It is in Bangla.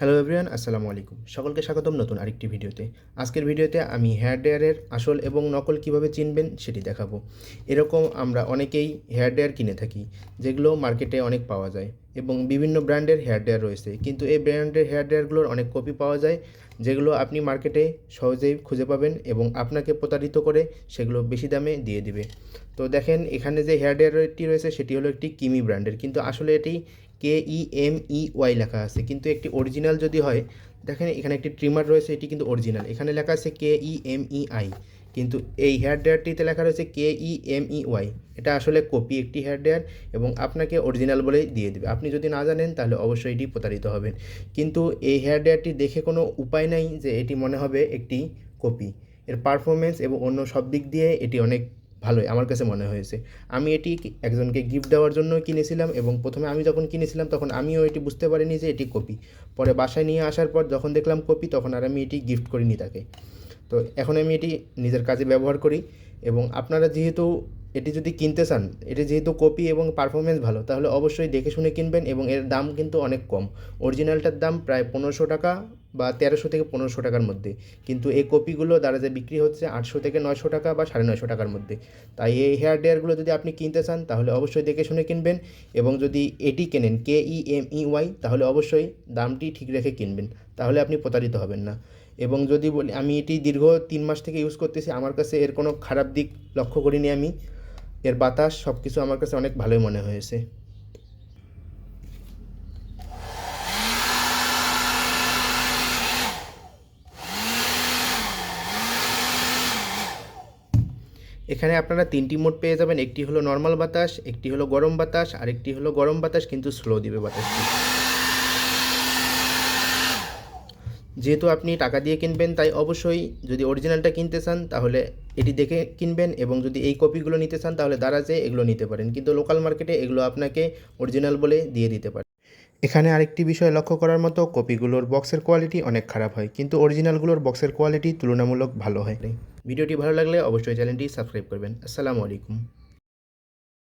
হ্যালো এভরিওয়ান আসসালামু আলাইকুম। সকলকে স্বাগতম নতুন আরেকটি ভিডিওতে। আজকের ভিডিওতে আমি হেয়ার ড্রায়ারের আসল এবং নকল কীভাবে চিনবেন সেটি দেখাবো। এরকম আমরা অনেকেই হেয়ার ড্রায়ার কিনে থাকি, যেগুলো মার্কেটে অনেক পাওয়া যায় এবং বিভিন্ন ব্র্যান্ডের হেয়ার ড্রায়ার রয়েছে। কিন্তু এই ব্র্যান্ডের হেয়ার ড্রায়ারগুলোর অনেক কপি পাওয়া যায়, যেগুলো আপনি মার্কেটে সহজেই খুঁজে পাবেন এবং আপনাকে প্রতারিত করে সেগুলো বেশি দামে দিয়ে দিবে। তো দেখেন, এখানে যে হেয়ার ড্রায়ারটি রয়েছে, সেটি হলো একটি কিমি ব্র্যান্ডের। কিন্তু আসলে এটি কে ই এম ই ওয়াই লেখা আছে। কিন্তু একটি অরিজিনাল যদি হয়, দেখেন এখানে একটি ট্রিমার রয়েছে, এটি কিন্তু অরিজিনাল এখানে লেখা আছে কে ই এম ই আই কিন্তু এই হেয়ার ড্রায়ারটিতে লেখা রয়েছে কে ই এম ই ওয়াই এটা আসলে কপি একটি হেয়ার ড্রায়ার এবং আপনাকে অরিজিনাল বলেই দিয়ে দেবে। আপনি যদি না জানেন, তাহলে অবশ্যই এটি প্রতারিত হবেন। কিন্তু এই হেয়ার ড্রায়ারটি দেখে কোনো উপায় নাই যে এটি মনে হবে একটি কপি এর পারফরমেন্স এবং অন্য সব দিক দিয়ে এটি অনেক ভালোই, আমার কাছে মনে হয়েছে। আমি এটি একজনকে গিফট দেওয়ার জন্য কিনেছিলাম এবং প্রথমে আমি যখন কিনেছিলাম তখন আমিও এটি বুঝতে পারিনি যে এটি কপি। পরে বাসায় নিয়ে আসার পর যখন দেখলাম কপি তখন আর আমি এটি গিফট করিনি তাকে। তো এখন আমি এটি নিজের কাজে ব্যবহার করি এবং আপনারা যেহেতু এটি যদি কিনতে চান, এটি যেহেতু কপি এবং পারফরমেন্স ভালো, তাহলে অবশ্যই দেখে শুনে কিনবেন এবং এর দাম কিন্তু অনেক কম। অরিজিনালটার দাম প্রায় পনেরোশো টাকা বা তেরোশো থেকে পনেরোশো টাকার মধ্যে। কিন্তু এই কপিগুলো দ্বারা যে বিক্রি হচ্ছে আটশো থেকে নয়শো টাকা বা সাড়ে নয়শো টাকার মধ্যে। তাই এই হেয়ার ড্রায়ারগুলো যদি আপনি কিনতে চান, তাহলে অবশ্যই দেখে শুনে কিনবেন এবং যদি এটি কেনেন কে ই এম ই ওয়াই তাহলে অবশ্যই দামটি ঠিক রেখে কিনবেন। তাহলে আপনি প্রতারিত হবেন না। এবং যদি বলি, আমি এটি দীর্ঘ তিন মাস থেকে ইউজ করতেছি, আমার কাছে এর কোনো খারাপ দিক লক্ষ্য করিনি আমি। এর বাতাস সব কিছু আমার কাছে অনেক ভালোই মনে হয়েছে। এখানে আপনারা তিনটি মোড পেয়ে যাবেন। একটি হলো নর্মাল বাতাস, একটি হলো গরম বাতাস আর একটি হলো গরম বাতাস, কিন্তু স্লো দিবে বাতাসটি। যেহেতু আপনি টাকা দিয়ে কিনবেন, তাই অবশ্যই যদি অরিজিনালটা কিনতে চান, তাহলে এটি দেখে কিনবেন এবং যদি এই কপিগুলো নিতে চান, তাহলে দারাজে এগুলো নিতে পারেন। কিন্তু লোকাল মার্কেটে এগুলো আপনাকে অরিজিনাল বলে দিয়ে দিতে পারে। এখানে আরেকটি বিষয় লক্ষ্য করার মতো, কপিগুলোর বক্সের কোয়ালিটি অনেক খারাপ হয়, কিন্তু অরিজিনালগুলোর বক্সের কোয়ালিটি তুলনামূলক ভালো হয়। ভিডিওটি ভালো লাগলে অবশ্যই চ্যানেলটি সাবস্ক্রাইব করবেন। আসসালামু আলাইকুম।